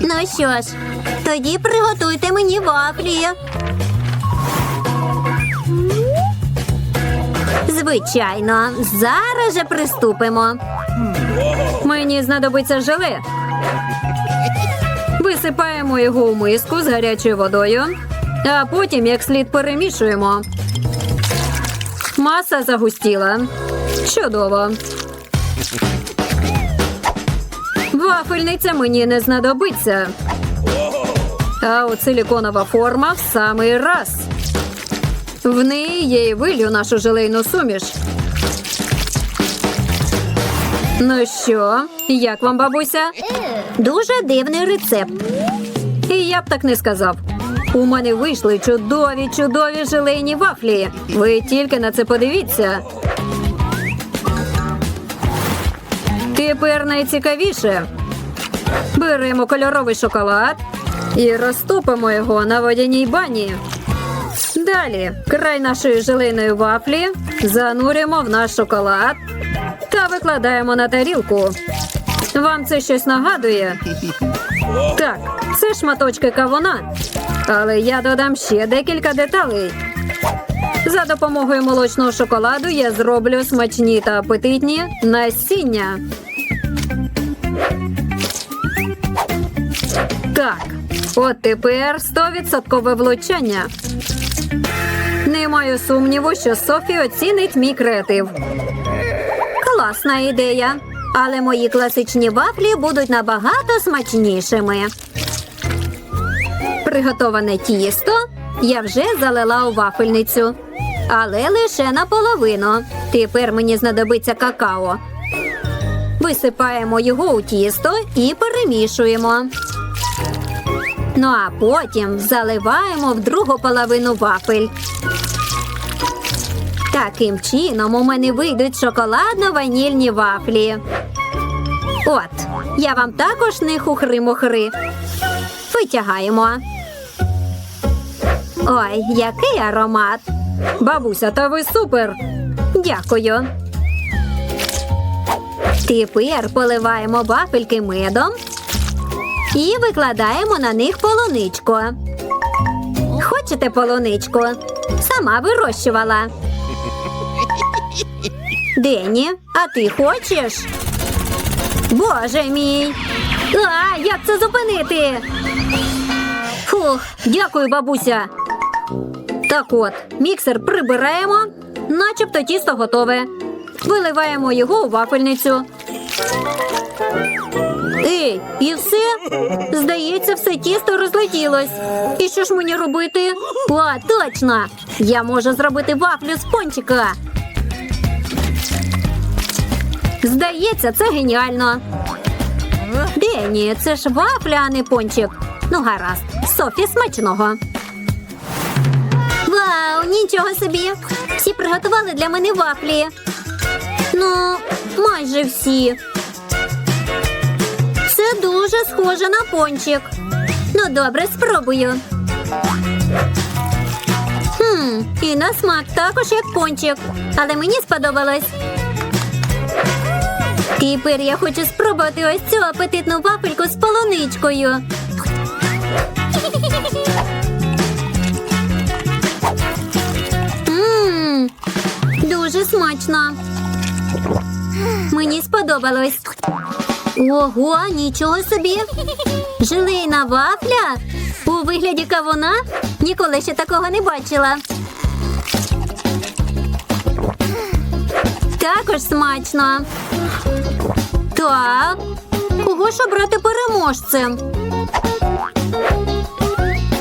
Ну що ж, тоді приготуйте мені вафлі. Звичайно, зараз же приступимо. Мені знадобиться желе. Висипаємо його у миску з гарячою водою, а потім як слід перемішуємо. Маса загустіла. Чудово. Вафельниця мені не знадобиться. А от силіконова форма в самий раз. В неї я і вилью нашу желейну суміш. Ну що, як вам, бабуся? Дуже дивний рецепт. І я б так не сказав. У мене вийшли чудові, чудові желейні вафлі. Ви тільки на це подивіться. Тепер найцікавіше. Беремо кольоровий шоколад і розтопимо його на водяній бані. Далі край нашої желейної вафлі занурюємо в наш шоколад та викладаємо на тарілку. Вам це щось нагадує? Так, це шматочки кавуна. Але я додам ще декілька деталей. За допомогою молочного шоколаду я зроблю смачні та апетитні насіння. От тепер 100% влучання. Не маю сумніву, що Софі оцінить мій креатив. Класна ідея. Але мої класичні вафлі будуть набагато смачнішими. Приготоване тісто я вже залила у вафельницю. Але лише наполовину. Тепер мені знадобиться какао. Висипаємо його у тісто і перемішуємо. Ну а потім заливаємо в другу половину вафель. Таким чином у мене вийдуть шоколадно-ванільні вафлі. От, я вам також не хухри-мухри. Витягаємо. Ой, який аромат. Бабуся, та ви супер! Дякую. Тепер поливаємо вафельки медом і викладаємо на них полуничку. Хочете полуничку? Сама вирощувала. Дені, а ти хочеш? Боже мій! А, як це зупинити? Фух, дякую, бабуся. Так от, міксер прибираємо, начебто тісто готове. Виливаємо його у вафельницю. Ей, і все? Здається, все тісто розлетілось. І що ж мені робити? О, точно! Я можу зробити вафлю з пончика. Здається, це геніально. Дені, це ж вафля, а не пончик. Ну, гаразд, Софі смачного. Вау, нічого собі! Всі приготували для мене вафлі. Ну, майже всі. Дуже схоже на пончик. Ну, добре, спробую. Хм, і на смак також як пончик. Але мені сподобалось. Тепер я хочу спробувати ось цю апетитну вафельку з полуничкою. Дуже смачно. Мені сподобалось. Ого, нічого собі. Желейна вафля у вигляді кавуна? Ніколи ще такого не бачила. Також смачно. Так, кого ж обрати переможцем?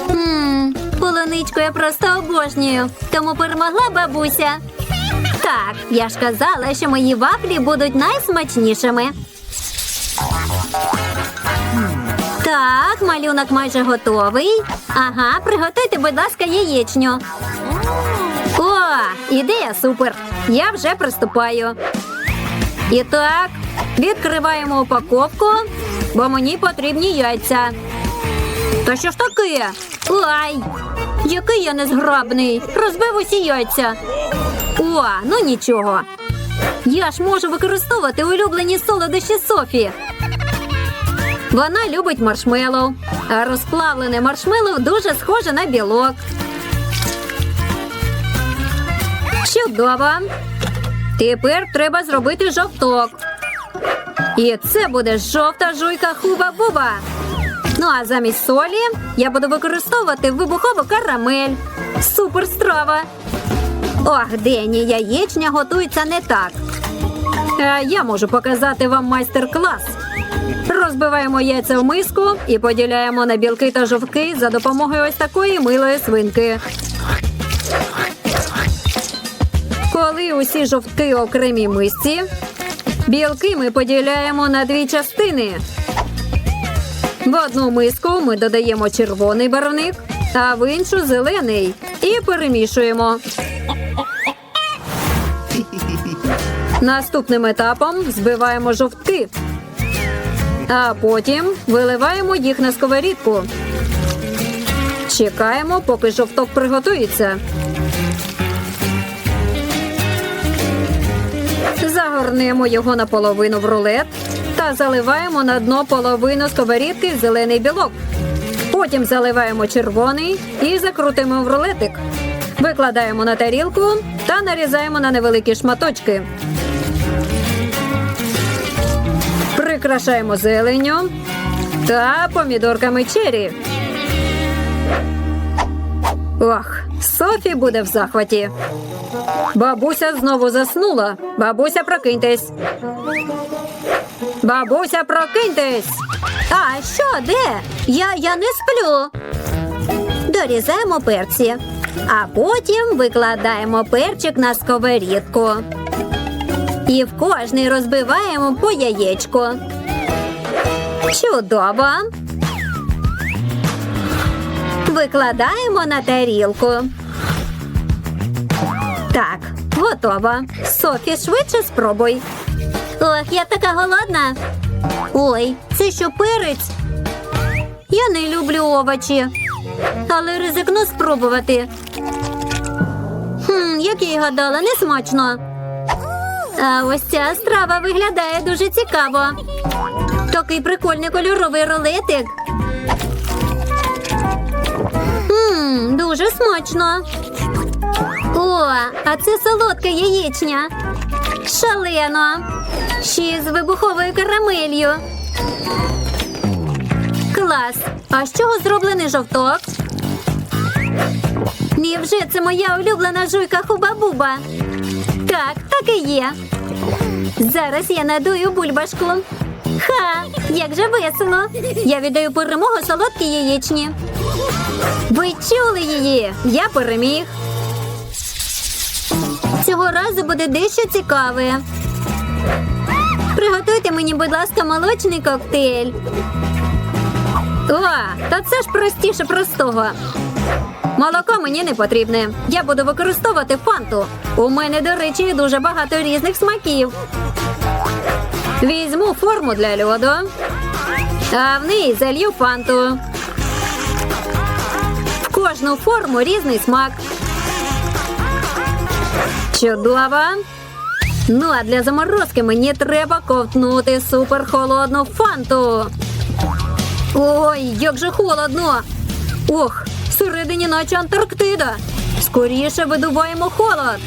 Ммм, полуничку я просто обожнюю, тому перемогла бабуся. Так, я ж казала, що мої вафлі будуть найсмачнішими. Так, малюнок майже готовий. Ага, приготуйте, будь ласка, яєчню. О, ідея супер. Я вже приступаю. І так, відкриваємо упаковку, бо мені потрібні яйця. Та що ж таке? Ай, який я незграбний. Розбив усі яйця. О, ну нічого. Я ж можу використовувати улюблені солодощі Софі. Вона любить маршмеллоу, а розплавлене маршмеллоу дуже схоже на білок. Чудово. Тепер треба зробити жовток. І це буде жовта жуйка хуба-буба. Ну а замість солі я буду використовувати вибухову карамель. Супер страва. Ох, Дені, яєчня готується не так. А я можу показати вам майстер-клас. Розбиваємо яйця в миску і поділяємо на білки та жовтки за допомогою ось такої милої свинки. Коли усі жовтки окремій мисці, білки ми поділяємо на дві частини. В одну миску ми додаємо червоний барвник, а в іншу зелений. І перемішуємо. Наступним етапом збиваємо жовтки, а потім виливаємо їх на сковорідку. Чекаємо, поки жовток приготується. Загорнемо його наполовину в рулет та заливаємо на дно половину сковорідки зелений білок. Потім заливаємо червоний і закрутимо в рулетик. Викладаємо на тарілку та нарізаємо на невеликі шматочки. Прикрашаємо зеленню та помідорками чері. Ох, Софі буде в захваті. Бабуся знову заснула. Бабуся, прокиньтесь. Бабуся, прокиньтесь. А що, де? Я, я не сплю. Дорізаємо перці, а потім викладаємо перчик на сковорідку. І в кожний розбиваємо по яєчку. Чудово. Викладаємо на тарілку. Так, готово. Софі, швидше спробуй. Ох, я така голодна. Ой, це що перець? Я не люблю овочі, але ризикну спробувати. Хм, як я й гадала, не смачно. А ось ця страва виглядає дуже цікаво. Такий прикольний кольоровий рулетик. Мм, дуже смачно. О, а це солодка яєчня. Шалено. Ще з вибуховою карамелью. Клас. А з чого зроблений жовток? Невже це моя улюблена жуйка Хуба-Буба? Так, так і є. Зараз я надую бульбашку. Ха, як же весело. Я віддаю перемогу солодкій яєчні. Ви чули її? Я переміг. Цього разу буде дещо цікаве. Приготуйте мені, будь ласка, молочний коктейль. О, та це ж простіше простого. Молоко мені не потрібне. Я буду використовувати фанту. У мене, до речі, дуже багато різних смаків. Візьму форму для льоду, а в неї залью фанту. В кожну форму різний смак. Чудово. Ну а для заморозки мені треба ковтнути суперхолодну фанту. Ой, як же холодно. Ох, всередині наче Антарктида. Скоріше видуваємо холод.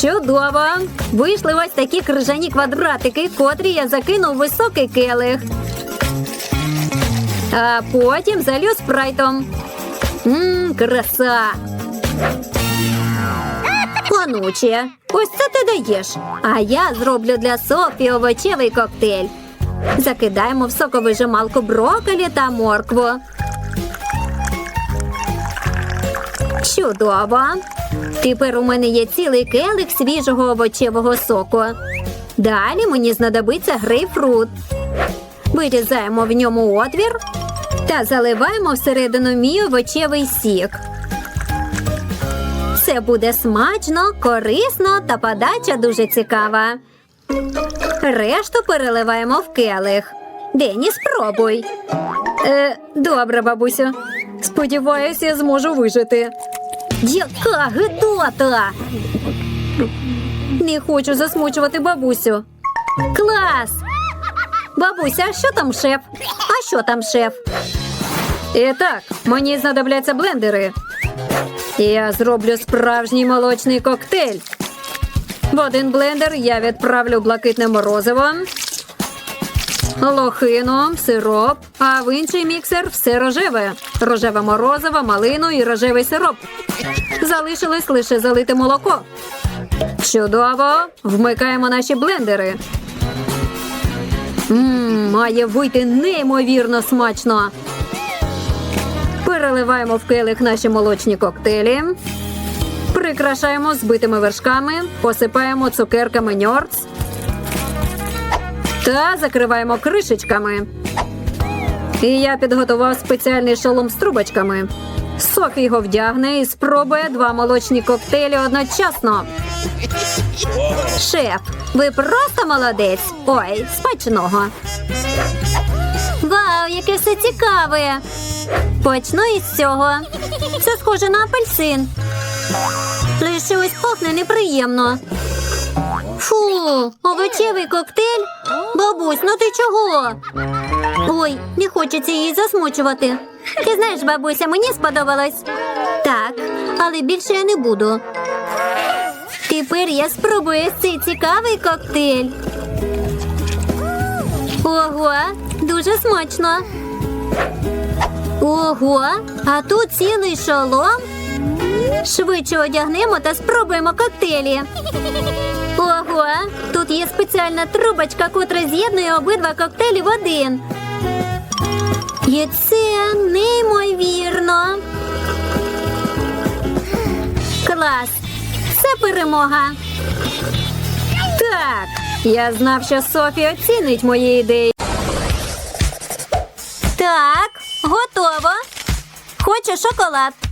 Чудово! Вийшли ось такі крижані квадратики, котрі я закинув в високий келих. А потім залю спрайтом. Мм, краса. Пануче, ось це ти даєш. А я зроблю для Софі овочевий коктейль. Закидаємо в соковижималку брокколі та моркву. Чудово. Тепер у мене є цілий келих свіжого овочевого соку. Далі мені знадобиться грейпфрут. Вирізаємо в ньому отвір та заливаємо всередину мій овочевий сік. Це буде смачно, корисно та подача дуже цікава. Решту переливаємо в келих. Дені, спробуй. Е, добре, бабусю. Сподіваюся, зможу вижити. Яка гидота! Не хочу засмучувати бабусю. Клас! Бабуся, а що там шеф? А що там шеф? І так, мені знадобляться блендери. Я зроблю справжній молочний коктейль. В один блендер я відправлю блакитне морозиво, лохину, сироп, а в інший міксер все рожеве. Рожеве морозиво, малину і рожевий сироп. Залишилось лише залити молоко. Чудово! Вмикаємо наші блендери. Мм, має вийти неймовірно смачно. Переливаємо в келих наші молочні коктейлі. Прикрашаємо збитими вершками, посипаємо цукерками ньорц та закриваємо кришечками. І я підготував спеціальний шолом з трубочками. Софі його вдягне і спробує два молочні коктейлі одночасно. Шеф, ви просто молодець. Ой, смачного. Вау, яке все цікаве. Почну із цього. Це схоже на апельсин. Лише ось пахне неприємно. Фу, овочевий коктейль. Бабусь, ну ти чого? Ой, не хочеться її засмучувати. Ти знаєш, бабуся, мені сподобалось. Так, але більше я не буду. Тепер я спробую цей цікавий коктейль. Ого, дуже смачно. Ого, а тут цілий шолом. Швидше одягнемо та спробуємо коктейлі. Ого, тут є спеціальна трубочка, котра з'єднує обидва коктейлі в один. І це неймовірно. Клас. Це перемога. Так, я знав, що Софі оцінить мої ідеї. Так, готово. Хочеш шоколад?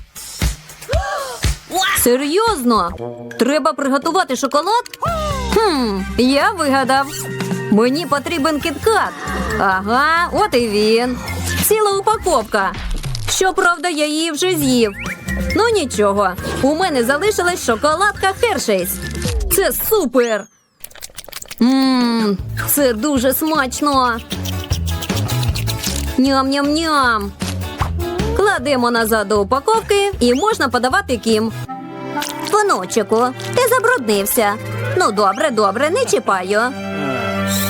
Серйозно? Треба приготувати шоколад? Хм, я вигадав. Мені потрібен кіткат. Ага, от і він. Ціла упаковка. Щоправда, я її вже з'їв. Ну нічого, у мене залишилась шоколадка Хершейс. Це супер. Ммм, це дуже смачно. Ням-ням-ням. Кладемо назад до упаковки і можна подавати кім. Внучику, ти забруднився. Ну, добре, добре, не чіпаю.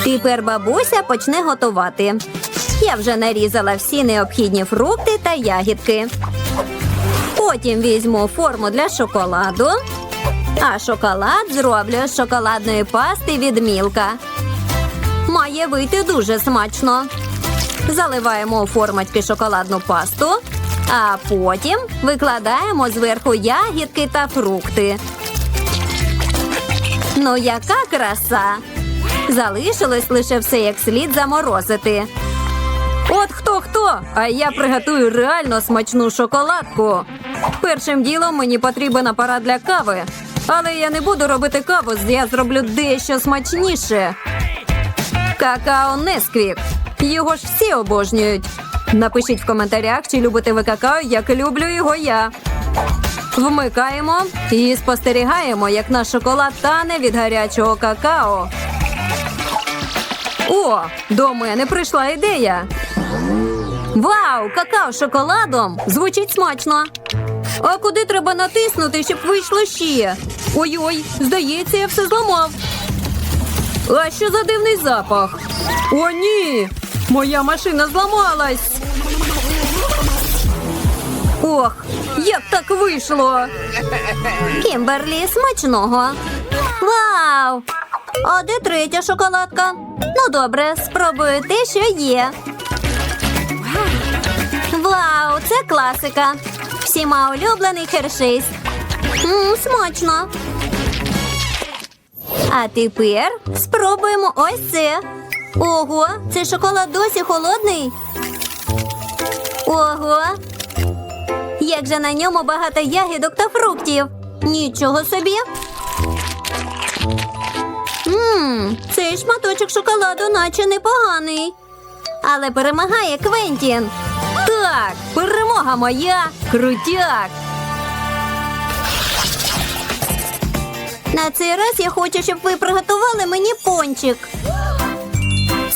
Тепер бабуся почне готувати. Я вже нарізала всі необхідні фрукти та ягідки. Потім візьму форму для шоколаду, а шоколад зроблю з шоколадної пасти від мілка. Має вийти дуже смачно. Заливаємо у формочки шоколадну пасту, а потім викладаємо зверху ягідки та фрукти. Ну, яка краса! Залишилось лише все як слід заморозити. От хто хто, а я приготую реально смачну шоколадку. Першим ділом мені потрібен апарат для кави. Але я не буду робити каву, я зроблю дещо смачніше. Какао Несквік. Його ж всі обожнюють. Напишіть в коментарях, чи любите ви какао, як люблю його я. Вмикаємо і спостерігаємо, як наш шоколад тане від гарячого какао. О, до мене прийшла ідея. Вау, какао з шоколадом! Звучить смачно. А куди треба натиснути, щоб вийшло ще? Ой-ой, здається, я все зламав. А що за дивний запах? О, ні! Моя машина зламалась. Ох, як так вийшло? Кімберлі, смачного. Вау! А де третя шоколадка? Ну добре, спробую те, що є. Вау, це класика. Всіма улюблений хершейс. Мм, смачно. А тепер спробуємо ось це. Ого, цей шоколад досі холодний. Ого. Як же на ньому багато ягідок та фруктів. Нічого собі. Ммм, цей шматочок шоколаду наче непоганий. Але перемагає Квентін. Так, перемога моя. Крутяк. На цей раз я хочу, щоб ви приготували мені пончик.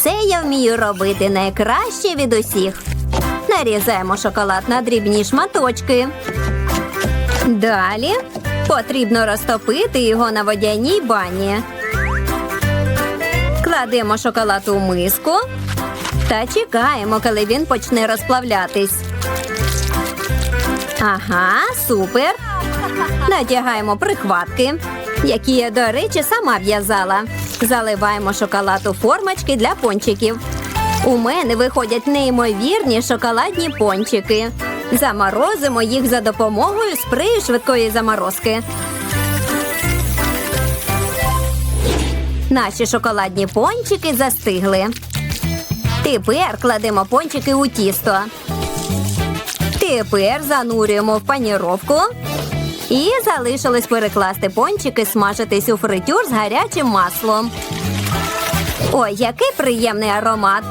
Це я вмію робити найкраще від усіх. Нарізаємо шоколад на дрібні шматочки. Далі потрібно розтопити його на водяній бані. Кладемо шоколад у миску та чекаємо, коли він почне розплавлятись. Ага, супер. Надягаємо прихватки, які я, до речі, сама в'язала. Заливаємо шоколад у формочки для пончиків. У мене виходять неймовірні шоколадні пончики. Заморозимо їх за допомогою спрею швидкої заморозки. Наші шоколадні пончики застигли. Тепер кладемо пончики у тісто. Тепер занурюємо в паніровку. І залишилось перекласти пончики смажитись у фритюр з гарячим маслом. Ой, який приємний аромат!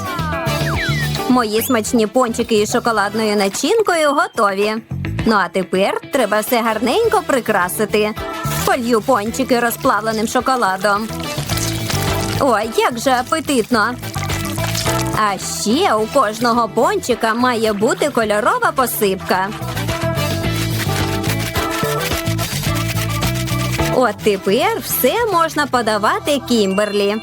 Мої смачні пончики із шоколадною начинкою готові. Ну а тепер треба все гарненько прикрасити. Полью пончики розплавленим шоколадом. Ой, як же апетитно! А ще у кожного пончика має бути кольорова посипка. От тепер все можна подавати Кімберлі.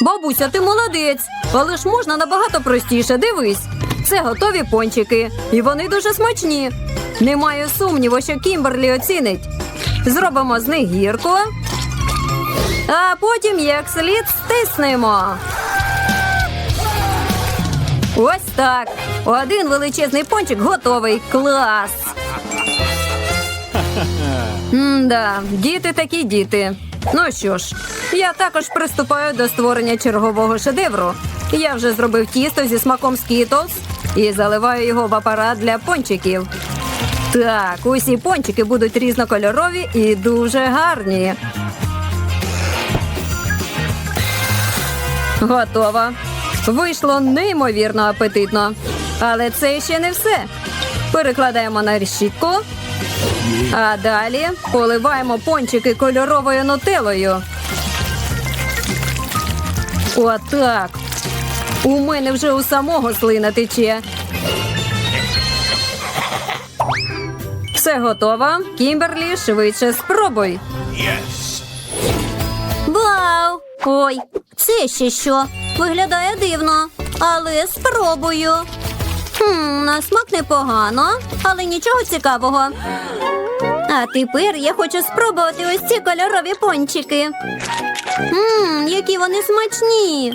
Бабуся, ти молодець, але ж можна набагато простіше. Дивись. Це готові пончики, і вони дуже смачні. Немає сумніву, що Кімберлі оцінить. Зробимо з них гірку, а потім як слід стиснемо. Ось так. Один величезний пончик готовий. Клас. М-да, діти такі діти. Ну що ж, я також приступаю до створення чергового шедевру. Я вже зробив тісто зі смаком Skittles і заливаю його в апарат для пончиків. Так, усі пончики будуть різнокольорові і дуже гарні. Готово. Вийшло неймовірно апетитно. Але це ще не все. Перекладаємо на решітку. А далі поливаємо пончики кольоровою нутелою. Отак. У мене вже у самого слина тече. Все готово. Кімберлі, швидше спробуй. Вау! Ой, це ще що? Виглядає дивно, але спробую. Хм, на смак непогано, але нічого цікавого. А тепер я хочу спробувати ось ці кольорові пончики. Ммм, які вони смачні.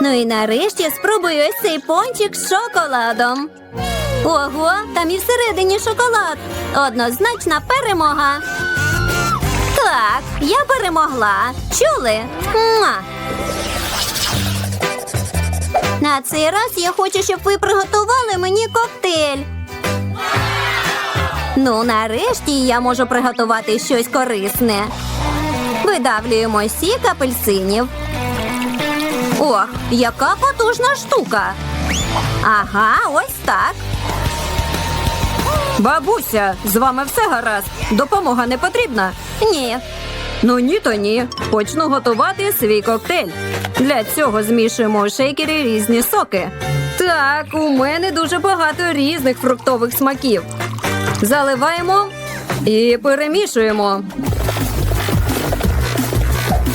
Ну і нарешті спробую ось цей пончик з шоколадом. Ого, там і всередині шоколад. Однозначна перемога. Так, я перемогла. Чули? Муа! На цей раз я хочу, щоб ви приготували мені коктейль. Ну, нарешті я можу приготувати щось корисне. Видавлюємо сік апельсинів. Ох, яка потужна штука. Ага, ось так. Бабуся, з вами все гаразд. Допомога не потрібна. Ні, Ну ні, то ні. Почну готувати свій коктейль. Для цього змішуємо у шейкері різні соки. Так, у мене дуже багато різних фруктових смаків. Заливаємо і перемішуємо.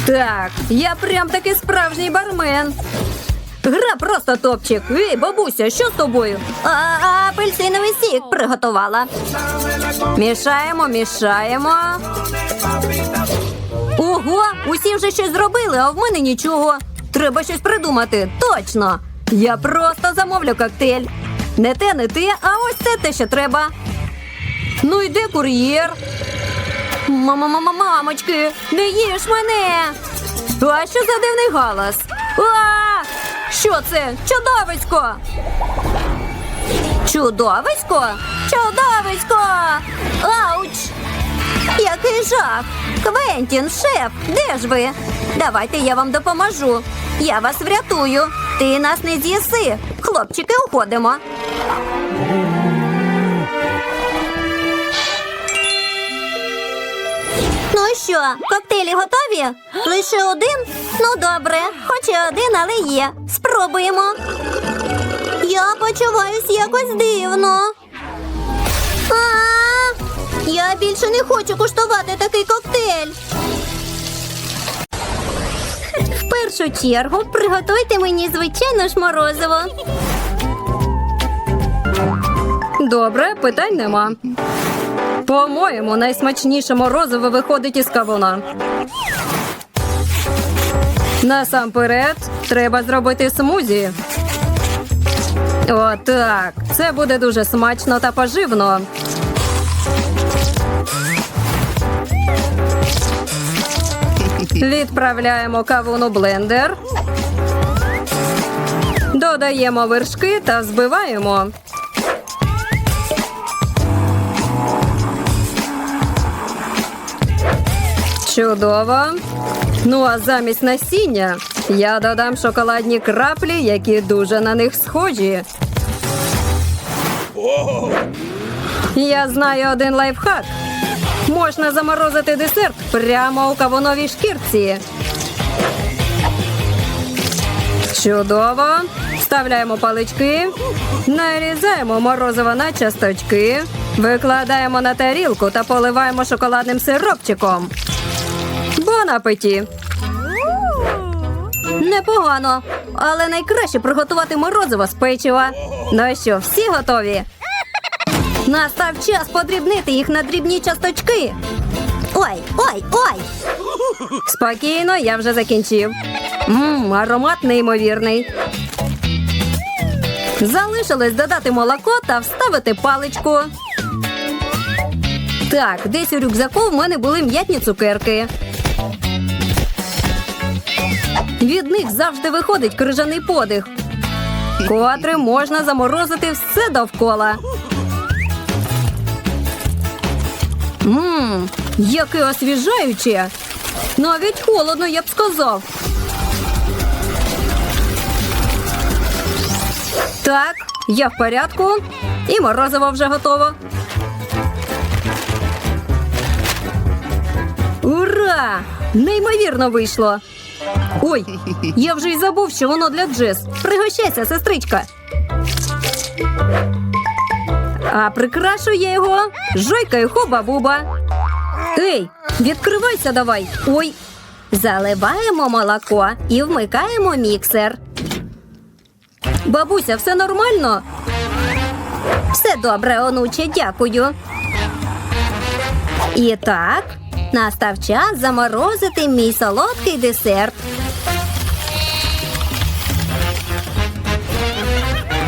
Так, я прям таки справжній бармен. Гра просто топчик. Ей, бабуся, що з тобою? а, а апельсиновий сік приготувала. Мішаємо, мішаємо. Ого, усі вже щось зробили, а в мене нічого. Треба щось придумати. Точно. Я просто замовлю коктейль. Не те, не те, а ось це те, що треба. Ну йде кур'єр. Мама-мама-мамочки, не їж мене. А що за дивний галас? А! Що це? Чудовисько! Чудовисько? Чудовисько! Ауч! Який жах! Квентін, шеф, де ж ви? Давайте я вам допоможу. Я вас врятую. Ти нас не з'їси. Хлопчики, уходимо. Ну що, коктейлі готові? Лише один? Ну добре, хоч і один, але є. Спробуємо. Я почуваюсь якось дивно. А, я більше не хочу куштувати такий коктейль. В першу чергу приготуйте мені звичайно ж морозиво. Добре, питань нема. По-моєму, найсмачніше морозиво виходить із кавуна. Насамперед, треба зробити смузі. Отак. Це буде дуже смачно та поживно. Відправляємо кавун у блендер. Додаємо вершки та збиваємо. Чудово. Ну а замість насіння я додам шоколадні краплі, які дуже на них схожі. Я знаю один лайфхак. Можна заморозити десерт прямо у кавуновій шкірці. Чудово. Вставляємо палички, нарізаємо морозиво на часточки, викладаємо на тарілку та поливаємо шоколадним сиропчиком. Бон! Непогано, але найкраще приготувати морозиво з печива. Ну що, всі готові? Настав час подрібнити їх на дрібні часточки. Ой, ой, ой. Спокійно, я вже закінчив. Мм, аромат неймовірний. Залишилось додати молоко та вставити паличку. Так, десь у рюкзаку в мене були м'ятні цукерки. Них завжди виходить крижаний подих, котрим можна заморозити все довкола. Мм, яке освіжаюче. Навіть холодно, я б сказав. Так, я в порядку. І морозиво вже готово. Ура! Неймовірно вийшло. Ой, я вже й забув, що воно для Джес. Пригощайся, сестричка. А прикрашу я його жойкою хуба-буба. Ей, відкривайся давай. Ой. Заливаємо молоко і вмикаємо міксер. Бабуся, все нормально? Все добре, онуче, дякую. І так, настав час заморозити мій солодкий десерт.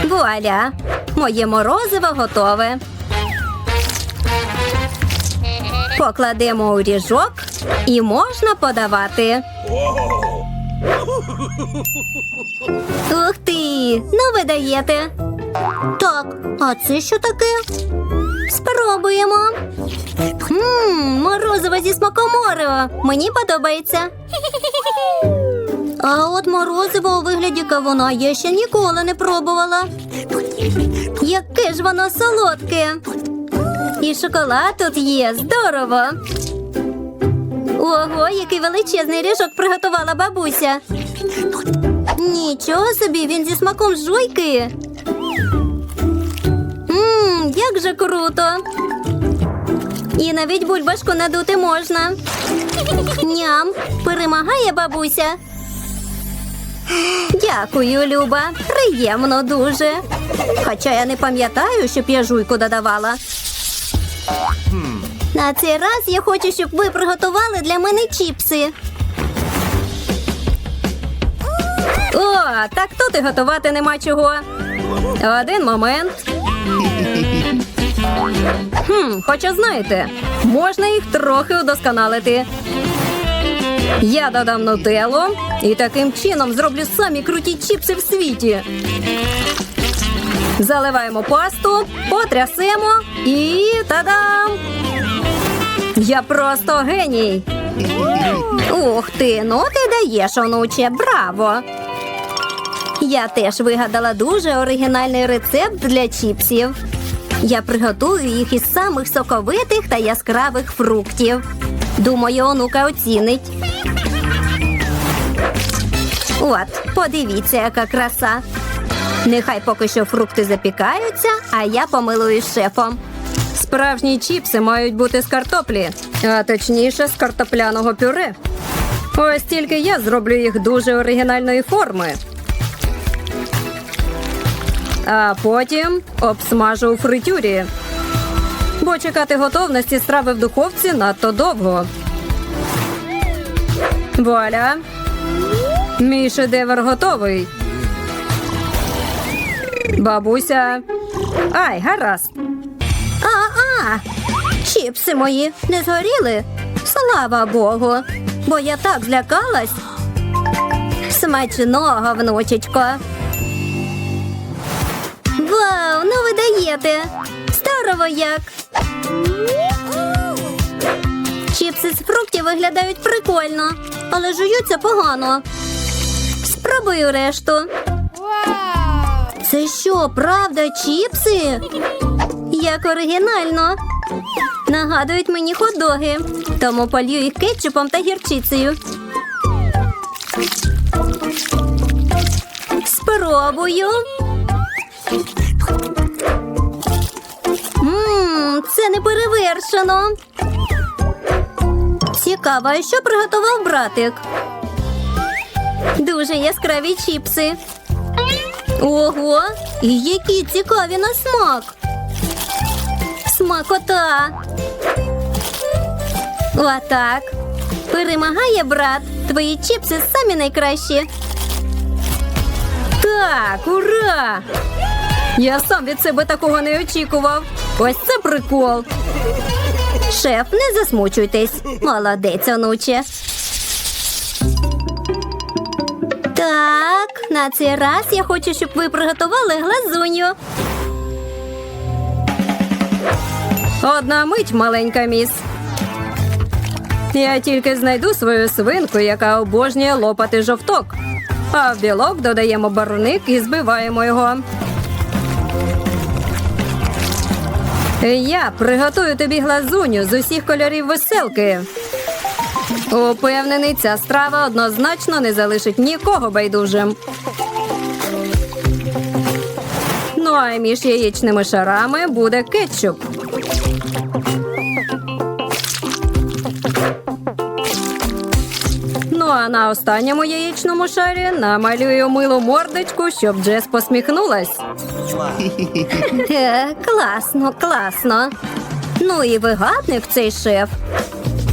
Вуаля! Моє морозиво готове. Покладемо у ріжок і можна подавати. Ух ти! Ну ви даєте. Так, а це що таке? Спробуємо. Ммм, морозиво зі смаком Орео. Мені подобається. А от морозиво у вигляді кавуна я ще ніколи не пробувала. Яке ж воно солодке. І шоколад тут є, здорово. Ого, який величезний ріжок приготувала бабуся. Нічого собі, він зі смаком жуйки. Як же круто. І навіть бульбашку надути можна. Ням, перемагає бабуся. Дякую, Люба. Приємно дуже. Хоча я не пам'ятаю, щоб я жуйку додавала. На цей раз я хочу, щоб ви приготували для мене чіпси. О, так тут і готувати нема чого. Один момент. Хм, хоча знаєте, можна їх трохи удосконалити. Я додам нутеллу і таким чином зроблю самі круті чіпси в світі. Заливаємо пасту, потрясемо і та-дам! Я просто геній. Ух ти, ну ти даєш, онуче, браво! Я теж вигадала дуже оригінальний рецепт для чіпсів. Я приготую їх із самих соковитих та яскравих фруктів. Думаю, онука оцінить. От, подивіться, яка краса. Нехай поки що фрукти запікаються, а я помилуюсь шефом. Справжні чіпси мають бути з картоплі, а точніше з картопляного пюре. Ось тільки я зроблю їх дуже оригінальної форми. А потім обсмажу у фритюрі. Бо чекати готовності страви в духовці надто довго. Вуаля! Мій шедевр готовий. Бабуся. Ай, гаразд. А-а! Чіпси мої не згоріли. Слава Богу, бо я так злякалась. Смачного, внучечко. Вау, ну ви даєте. Здорово як. Чіпси з фруктів виглядають прикольно, але жуються погано. Спробую решту. Це що, правда, чіпси? Як оригінально. Нагадують мені хот-доги, тому полью їх кетчупом та гірчицею. Спробую. Ммм, це не перевершено. Цікаво, а що приготував братик? Дуже яскраві чіпси. Ого, і які цікаві на смак. Смакота. Отак. Перемагає брат. Твої чіпси самі найкращі. Так, ура! Я сам від себе такого не очікував. Ось це прикол. Шеф, не засмучуйтесь. Молодець, онуче. Так, на цей раз я хочу, щоб ви приготували глазуню. Одна мить, маленька міс. Я тільки знайду свою свинку, яка обожнює лопати жовток. А в білок додаємо барвник і збиваємо його. Я приготую тобі глазуню з усіх кольорів веселки. Упевнений, ця страва однозначно не залишить нікого байдужим. Ну а між яєчними шарами буде кетчуп. Ну а на останньому яєчному шарі намалюю милу мордочку, щоб Джес посміхнулась. Е, класно, класно. Ну і вигадник цей шеф.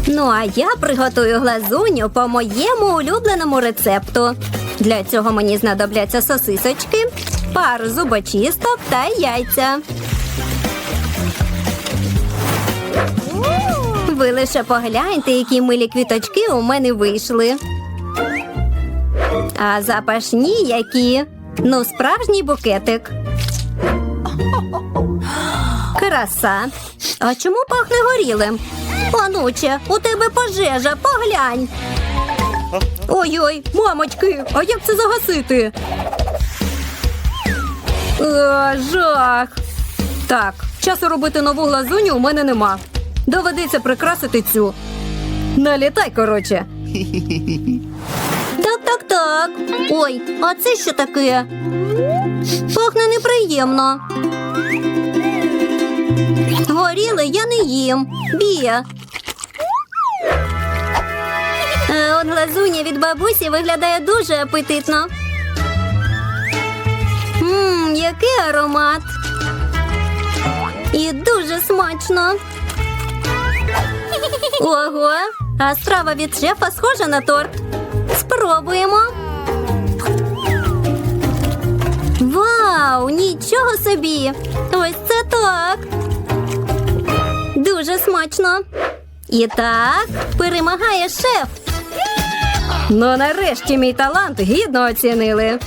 Ну, а я приготую глазуню по моєму улюбленому рецепту. Для цього мені знадобляться сосисочки, пару зубочисток та яйця. Ви лише погляньте, які милі квіточки у мене вийшли. А запашні які. Ну, справжній букетик. Краса. А чому пахне горілим? Онуче, у тебе пожежа, поглянь. Ой-ой, мамочки, а як це загасити? Е, жах. Так, часу робити нову глазуню у мене нема. Доведеться прикрасити цю. Налітай, коротше. Так, так, так. Ой, а це що таке? Пахне неприємно. Горіле я не їм. Бія. Е, От глазуня від бабусі виглядає дуже апетитно. Ммм, який аромат. І дуже смачно. Ого, а страва від шефа схожа на торт. Спробуємо. Вау, нічого собі! Ось це так. Дуже смачно. І так, перемагає шеф. Ну нарешті мій талант гідно оцінили.